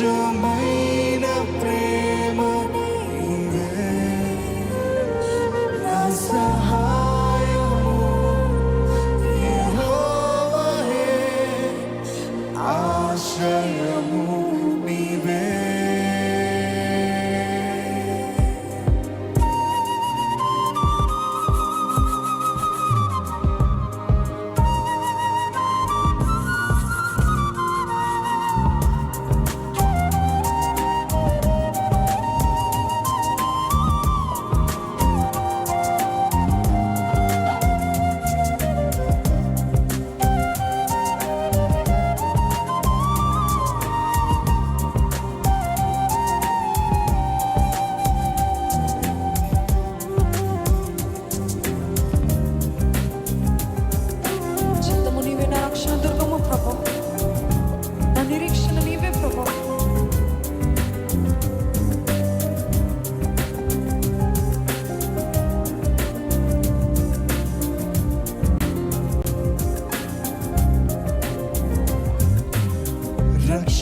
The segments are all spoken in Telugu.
నిజమైన ప్రేమ నా సహాయము ఆశ్రయము.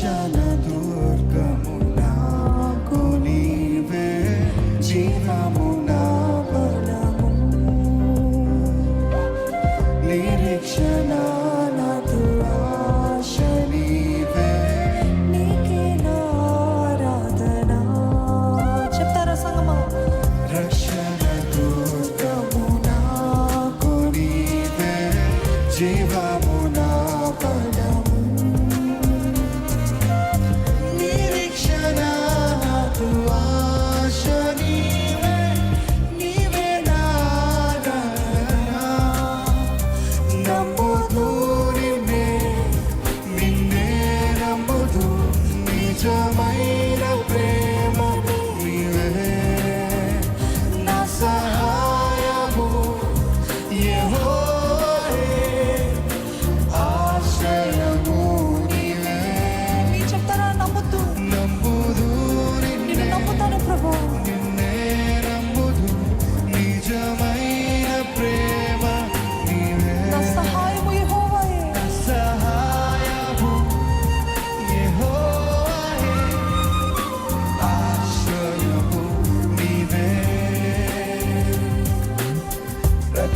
దర్శన దుర్గము నాకు నీవే జీవము నా బలము నిరీక్షణ నాకు ఆశ నీవే నీకే నారాధన చెప్తారా సంగమా? రక్షణ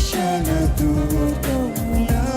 Shana do, do, do.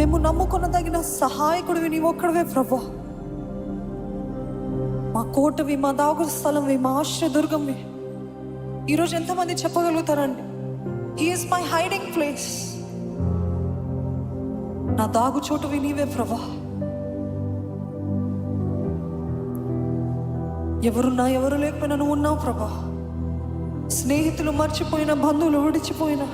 మేము నమ్ముకున్నదగిన సహాయకుడివి నీవు ఒక్కడవే ప్రభా. మా కోటవి మా దాగు స్థలంవి మా ఆశ్రదుర్గంవి ఈరోజు ఎంతమంది చెప్పగలుగుతారండి? ఈజ్ మై హైడింగ్ ప్లేస్ నా దాగు చోటువి నీవే ప్రభా. ఎవరున్నా ఎవరు లేకపోయినా నువ్వు ఉన్నావు ప్రభా. స్నేహితులు మర్చిపోయిన బంధువులు విడిచిపోయినా